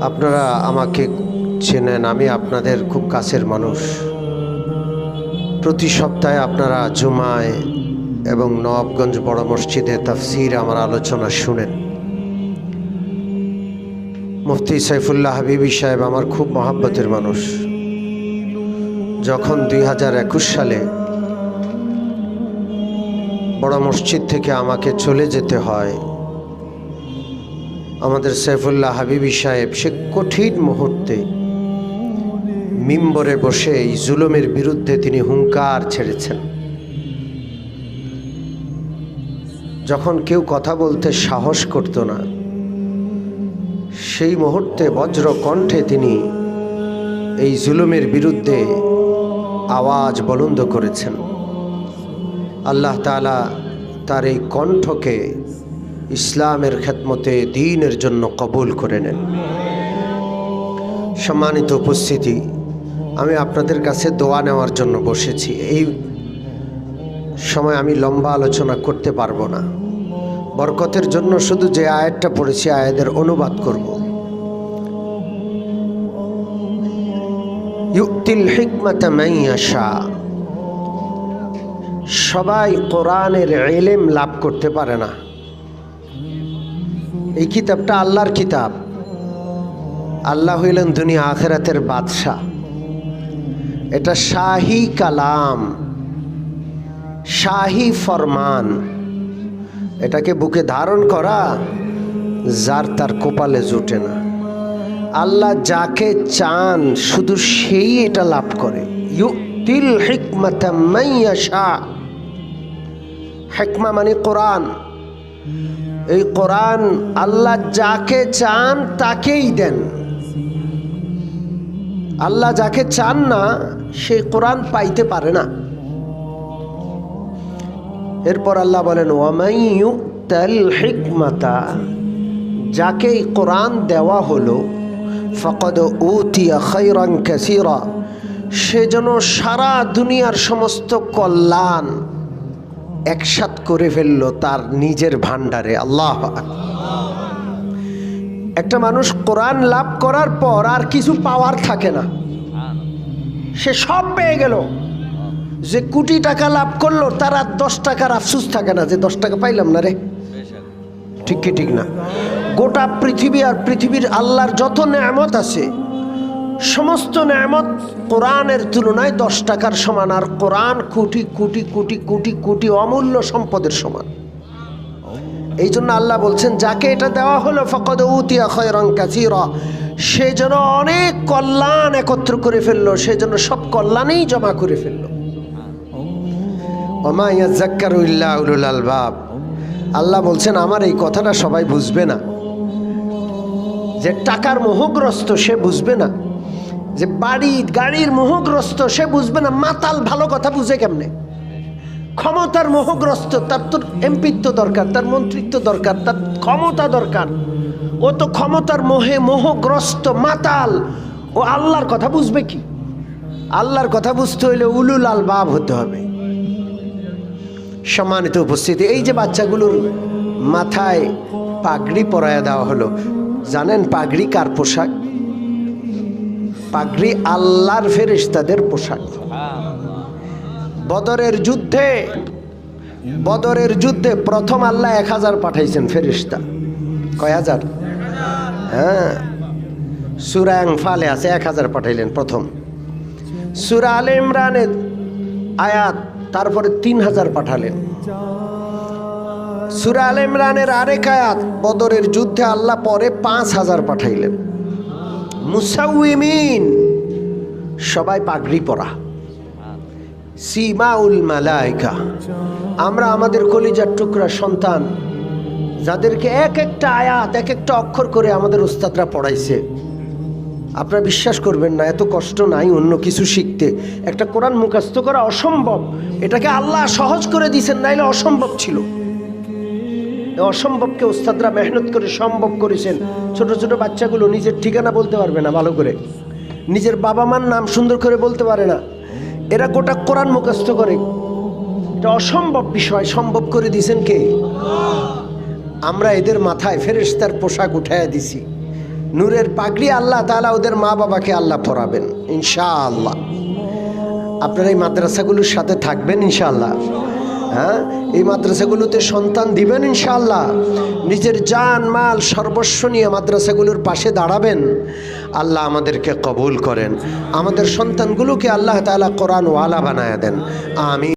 আপনারা আমাকে চেনেন, আমি আপনাদের খুব কাছের মানুষ। প্রতি সপ্তাহে আপনারা জুমায় এবং নবাবগঞ্জ বড় মসজিদে তাফসির আমার আলোচনা শুনেন। মুফতি সাইফুল্লাহ হাবিবি সাহেব আমার খুব মহাব্বতের মানুষ। যখন দুই হাজার একুশ সালে বড় মসজিদ থেকে আমাকে চলে যেতে হয় আমাদের সাইফুল্লাহ হাবিবি সাহেব, সে কঠিন মুহূর্তে মিম্বরে বসে এই জুলুমের বিরুদ্ধে তিনি হুঙ্কার ছেড়েছেন। যখন কেউ কথা বলতে সাহস করতো না, সেই মুহূর্তে বজ্র কণ্ঠে তিনি এই জুলুমের বিরুদ্ধে আওয়াজ বলন্দ করেছেন। আল্লাহ তালা তার এই কণ্ঠকে ইসলামের খেদমতে দিনের জন্য কবুল করে নেন। সম্মানিত উপস্থিতি, আমি আপনাদের কাছে দোয়া নেওয়ার জন্য বসেছি। এই সময় আমি লম্বা আলোচনা করতে পারব না। বরকতের জন্য শুধু যে আয়াতটা পড়েছি, আয়াতের অনুবাদ করব। ইউক্তিল হিকমাতা মাইয়াশা সবাই কোরআনের এলেম লাভ করতে পারে না। এই কিতাবটা আল্লাহর কিতাব। আল্লাহ হইলেন দুনিয়া আখেরাতের বাদশাহ। এটা শাহি কালাম, শাহি ফরমান। এটাকে বুকে ধারণ করা, যার তার কপালে জুটে না। আল্লাহ যাকে চান, শুধু সেই এটা লাভ করে। হেকমা মানে কোরআন। এই কোরআন আল্লাহ যাকে চান তাকেই দেন। আল্লাহ যাকে চান না, সে কোরআন পাইতে পারে না। এরপর আল্লাহ বলেন হিকমাতা যাকে এই কোরআন দেওয়া হলো, ফকদ উতিয়া খৈরান কাসিরা সে যেন সারা দুনিয়ার সমস্ত কল্যাণ একসাথ করে ফেলল তার নিজের ভাণ্ডারে। আল্লাহ একটা মানুষ কোরআন লাভ করার পর আর কিছু পাওয়ার থাকে না। সে সব পেয়ে গেল। যে কোটি টাকা লাভ করল, তার আর দশ টাকার আফসুস থাকে না যে দশ টাকা পাইলাম না রে। ঠিক কি ঠিক না? গোটা পৃথিবী আর পৃথিবীর আল্লাহর যত নেয়ামত আছে সমস্ত নেয়ামত কোরআনের তুলনায় দশ টাকার সমান, আর কোরআন কোটি কোটি কোটি কোটি কোটি অমূল্য সম্পদের সমান। এই জন্য আল্লাহ বলছেন, যাকে এটা দেওয়া হলো, ফকদ উতিয়া খয়রং কাসিরা, সে যেন অনেক কল্যাণ একত্র করে ফেলল, সে যেন সব কল্যাণেই জমা করে ফেলল। আল্লাহ বলছেন, আমার এই কথাটা সবাই বুঝবে না। যে টাকার মোহগ্রস্ত, সে বুঝবে না। যে বাড়ি, গাড়ির মোহগ্রস্ত, সে বুঝবে না মাতাল ভালো কথা বুঝে কেমনে? ক্ষমতার মোহগ্রস্ত, তার তো এমপিত্ব দরকার, তার মন্ত্রিত্ব দরকার, তার ক্ষমতা দরকার। ও তো ক্ষমতার মোহে মোহগ্রস্ত, মাতাল। ও আল্লাহর কথা বুঝবে কি? আল্লাহর কথা বুঝতে হইলে উলুল আল বাব হতে হবে। সম্মানিত উপস্থিতি, এই যে বাচ্চাগুলোর মাথায় পাগড়ি পরায়া দেওয়া হলো, জানেন পাগড়ি কার পোশাক? পাগড়ি আল্লাহর ফেরেশতাদের পোশাক। বদরের যুদ্ধে বদরের যুদ্ধে প্রথম আল্লাহ এক হাজার পাঠাইছেন ফেরিস্তা কয় হাজার? হ্যাঁ। সুরাং ফালে আছে, এক হাজার পাঠাইলেন প্রথম। সুরা আল ইমরানের আয়াত, তারপরে তিন হাজার পাঠালেন। সুরা আল ইমরানের আরেক আয়াত, বদরের যুদ্ধে আল্লাহ পরে পাঁচ হাজার পাঠাইলেন। মুসাউমিন সবাই পাগড়ি পরা। সিমাউল মালাইকা। আমরা আমাদের কলিজার টুকরা সন্তান, যাদেরকে এক একটা আয়াত, এক একটা অক্ষর করে আমাদের উস্তাদরা পড়াইছে। আপনারা বিশ্বাস করবেন না, এত কষ্ট নাই অন্য কিছু শিখতে। একটা কোরআন মুখাস্ত করা অসম্ভব। এটাকে আল্লাহ সহজ করে দিয়েছেন, নাইলে অসম্ভব ছিল। অসম্ভবকে ওস্তাদরা মেহনত করে সম্ভব করেছেন। ছোট ছোট বাচ্চাগুলো নিজের ঠিকানা বলতে পারবে না ভালো করে। নিজের বাবা মার নাম সুন্দর করে বলতে পারে না। এরা গোটা কোরআন মুখস্থ করে। এটা অসম্ভব বিষয়, সম্ভব করে দিয়েছেন কে? আমরা এদের মাথায় ফেরেশতার পোশাক উঠাইয়া দিছি। নূরের পাগড়ি আল্লাহ তালা ওদের মা বাবাকে আল্লাহ পরাবেন, ইনশাআল্লাহ। আপনারা এই মাদ্রাসাগুলোর সাথে থাকবেন, ইনশাআল্লাহ। হ্যাঁ? এই মাদ্রাসাগুলোতে সন্তান দিবেন ইনশাআল্লাহ। নিজের জান, মাল, সর্বস্ব নিয়ে মাদ্রাসাগুলোর পাশে দাঁড়াবেন। আল্লাহ আমাদেরকে কবুল করেন। আমাদের সন্তানগুলোকে আল্লাহ তালা কোরআন ওয়ালা বানায় দেন। আমি